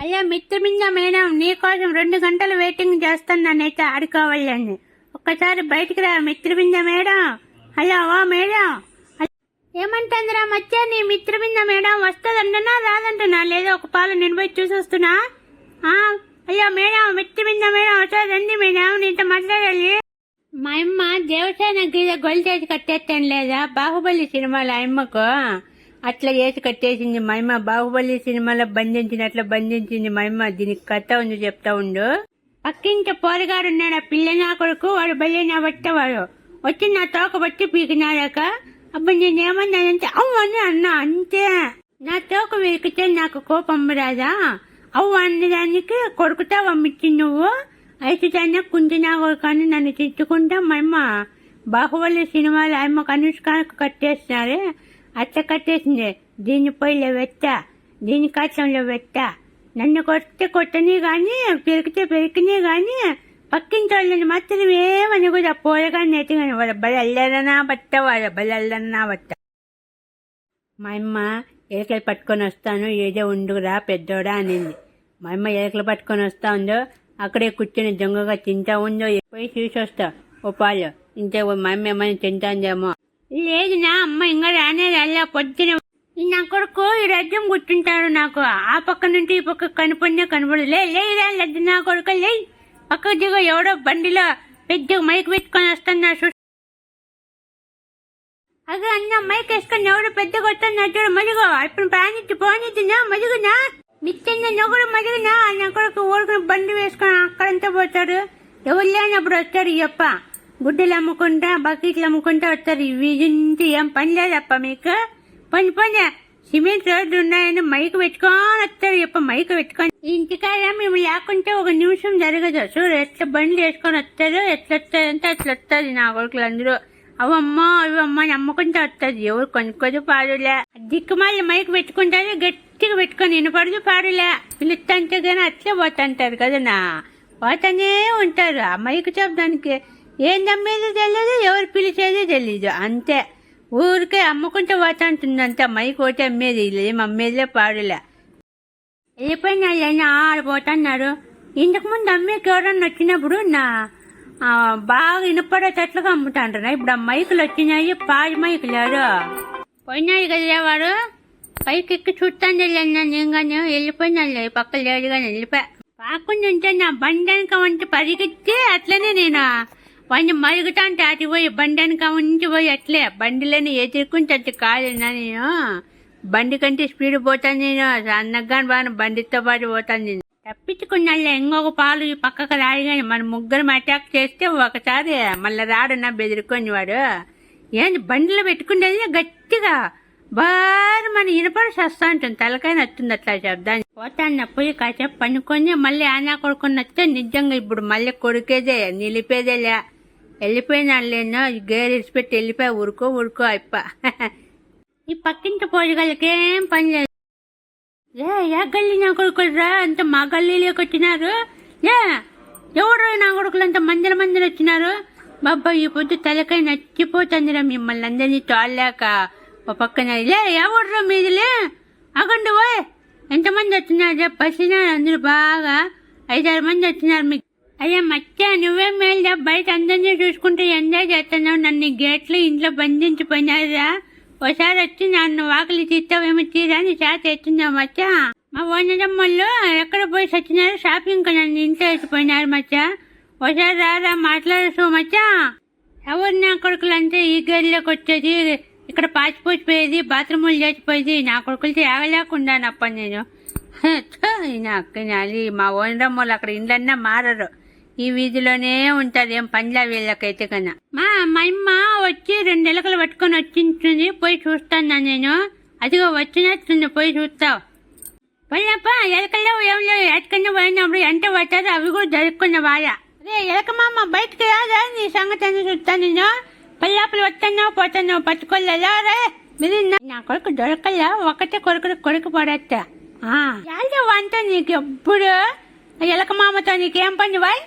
అయ్యా మిత్రమింద మేడం నీకోసం రెండు గంటలు వెయిటింగ్ చేస్తున్నానైతే ఆడుకోవాలని. ఒక్కసారి బయటికి రా మిత్రమింద మేడం. హలో ఓ మేడం. ఏమంటుందిరా మధ్య నీ మిత్రమింద మేడం వస్తుందంటున్నా రాదంటున్నా లేదా ఒక పాలు నేను పోయి చూసొస్తున్నా? ఆ, అయ్యో మేడం మిత్రమింద మేడం వస్తుందండి మేడం నీతో మాట్లాడాలి. మా అమ్మ దేవసేన గీత గొల్ చేసి కట్టేస్తాను లేదా? బాహుబలి సినిమాలో అమ్మకు. అట్లా చేసి కట్టేసింది మహిమ బాహుబలి సినిమాలో బంధించినట్లు బంధించింది మహిమ దీనికి కథ ఉంది చెప్తా ఉండు. పక్కింటి పోరగాడు ఉన్నాడు ఆ పిల్ల నా కొడుకు వాడు భలే నా పట్టేవాడు వచ్చి నా తోక పట్టి పీకినాడాక అప్పుడు నేనేమన్నానంటే అవ్వ అని అన్నా అంతే. నా తోక వెలికితే నాకు కోపం రాదా? అవ్వ అన్నదానికి కొడుకుతా పంపించి నువ్వు. అయితే దాన్ని కుంటినా కానీ నన్ను తిట్టుకుంటా మా బాహుబలి సినిమాలు అమ్మ అనుష్కానికి కట్టేసినారే. అట్లా కట్టేసింది. దీన్ని పొయ్యిలో పెట్టా దీని కష్టంలో పెట్టా? నన్ను కొట్టి కొట్టని కానీ పెరిగితే పెరిగినే కానీ పక్కింటి వాళ్ళని మాత్రం ఏమని కూడా పోయగానే కానీ వాళ్ళ బలి అల్లరనా బట్ట వాళ్ళ బలి అల్లరనా బట్ట. మా అమ్మ ఏకలు పట్టుకొని వస్తాను ఏదో ఉండురా పెద్దోడా అనింది. మా అమ్మ ఏకలు పట్టుకొని వస్తా ఉందో అక్కడే కూర్చొని దొంగగా తింటా ఉందో పోయి చూసి వస్తా ఓ పాలు ఇంతే మా అమ్మ ఏమైనా తింటాందేమో. లేదు నా అమ్మ ఇంకా రానే రాలే పొద్దున నా కొడుకు ఈ రజ్యం గుర్తుంటాడు నాకు. ఆ పక్క నుండి ఈ పక్క కనపడినా కనపడదు లే లేరా నా కొడుకు లే. పక్క దిగ ఎవడో బండిలో పెద్ద మైక్ పెట్టుకొని వస్తున్నా చూ అదే అన్న మైక్ వేసుకొని ఎవడు పెద్దగా వస్తున్నా చూడు మదిగో ఇప్పుడు ప్రాణించి పోనిద్దినా మలుగునా నిత్యన్న నొగుడు మలుగునా నా. కొడుకు ఊరుకుని బండి వేసుకొని అక్కడంతా పోతాడు. ఎవరు లేనప్పుడు వస్తాడు చెప్ప గుడ్డలు అమ్ముకుంటా బకెట్లు అమ్ముకుంటా వస్తారు వీజంతి ఏం పని లేదప్ప మీకు. పని పని సిమెంట్ రోడ్డు ఉన్నాయని మైక్ పెట్టుకొని వస్తారు ఎప్ప మైక్ పెట్టుకొని. ఇంటికాడ మేము లేకుంటే ఒక నిమిషం జరగదు. చూడు ఎట్లా బండ్లు వేసుకొని వస్తారు ఎట్లా వస్తారంటే అట్లా వస్తుంది నా కొడుకులు అందరూ. అవమ్మా అవమ్మా నమ్ముకుంటూ వస్తుంది ఎవరు కొనుక్కోదు పాడులే. దిక్కుమాలి మైక్ పెట్టుకుంటారు గట్టిగా పెట్టుకొని వినపడదు పాడులే. పిలుస్తుంటే కానీ అట్లే పోతుంటారు కదనా పోతానే ఉంటారు. ఆ మైక్ శబ్దానికి ఏం నమ్మేది తెలియదు ఎవరు పిలిచేది తెలీదు. అంతే. ఊరికే అమ్ముకుంటూ పోతుంటుంది అంతే మైక్ ఒకటి అమ్మేది ఏం అమ్మేదిలే పాడులే. వెళ్ళిపోయిన వాళ్ళైనా ఆడిపోతున్నారు ఇంతకు ముందు అమ్మేకి ఎవరన్నా వచ్చినప్పుడు నా బాగా వినపడేటట్లుగా అమ్ముతాంటారు ఇప్పుడు ఆ మైకులు వచ్చినాయి పాడి మైకులు ఎవరు? పోయినాయి కదా వాడు? పైకి ఎక్కి చూస్తాను నేను కానీ వెళ్ళిపోయినా పక్క లేదు కానీ వెళ్ళిపోయా. కాకుండా ఉంటే నా బండెనక వంటి పరిగెత్తి అట్లనే నేను? వాడిని మరుగుతాంటే అటు పోయి బండెనక ఉంచి పోయి అట్లే. బండిలోనే ఎదుర్కొంటే అట్లా కాదు నేను. బండి కంటే స్పీడ్ పోతాను నేను. అన్నగాని బాగా బండితో పాటు పోతాను నేను. తప్పించుకున్నాళ్ళే ఇంకొక పాలు ఈ పక్కకు రాడు కానీ మన ముగ్గురం అటాక్ చేస్తే ఒకసారి మళ్ళీ రాడు నా బెదిరుకొని వాడు. ఏంది బండిలో పెట్టుకునేది గట్టిగా బారు మన ఇనపడి వస్తా ఉంటుంది తలకాయ నచ్చింది అట్లా శబ్దాన్ని పోతాన్న పోయి కాసేపు పనుకొని మళ్ళీ ఆనా కొడుకుని వస్తే నిజంగా ఇప్పుడు మళ్ళీ కొడుకేదే నిలిపేదేలే. వెళ్ళిపోయినా లేను గేర్ ఇడిచిపెట్టి వెళ్ళిపోయి? ఊరుకో ఊరుకో అయిప. ఈ పక్కింటి పోజుగలకేం పని లేదు. ఏ ఏ గల్లీ నా కొడుకులరా? అంత మా గల్లీలోకి వచ్చినారు ఏ ఎవరు నా కొడుకులు అంత మందిర మందిర వచ్చినారు. బాబా ఈ పొద్దు తలకాయ నచ్చిపోతుందిరా మిమ్మల్ని అందరినీ తోడలేక. ఓ పక్కన లే ఎవడరా మీదిలే? అగండి ఓయ్. ఎంతమంది వచ్చినారు? పసిన అందరూ బాగా. ఐదారు మంది వచ్చినారు మీకు. అయ్యా మచ్చా నువ్వేం మేలుదా? బయట అందరినీ చూసుకుంటూ ఎంజాయ్ చేస్తున్నావు. నన్ను గేట్లు ఇంట్లో బంధించిపోయినారా ఒకసారి వచ్చి నన్ను వాకిలి తీస్తావేమో తీరా అని చేత ఎత్తున్నావు మచ్చా. మా ఓనరమ్మళ్ళు ఎక్కడ పోయి సచ్చినారు షాపింగ్ నన్ను ఇంట్లో వేసిపోయినారు మచ్చా. ఒకసారి రారా మాట్లాడచ్చు మచ్చా. ఎవరు నా కొడుకులంతా ఈ గదిలోకి వచ్చేది? ఇక్కడ పాచిపోయిపోయేది బాత్రూములు చేసిపోయేది. నా కొడుకులతో ఆగలేకుండా నప్ప నేను. హ, ఈ నా మా ఓనరమ్మలు అక్కడ ఇండ్లన్నా మారరు. ఈ వీధిలోనే ఉంటారు ఏం పనిలా వీళ్ళకైతే కన్నా. మా మా వచ్చి రెండు నెలకలు పట్టుకొని వచ్చింటుంది పోయి చూస్తాను నేను. అదిగో వచ్చినట్టుంది పోయి చూస్తావు. పోయినప్ప ఎలకల్లో ఏం లేవు. ఎక్కడికన్నా పోయినప్పుడు ఎంత పట్టారో అవి కూడా జరుపుకున్న వాయ రే ఎలక మామ బయటకు రాదా నీ సంగతి అని చూస్తాను నేను. పల్లాపలు వస్తున్నావు పోతున్నావు పట్టుకోలేదా? రే మీరు నా- కొడుకు దొరకల్లా ఒకటే కొడుకు కొడుకు పడేస్తా. వంట నీకు ఎప్పుడు ఎలక మామతో నీకేం పని వాయ్?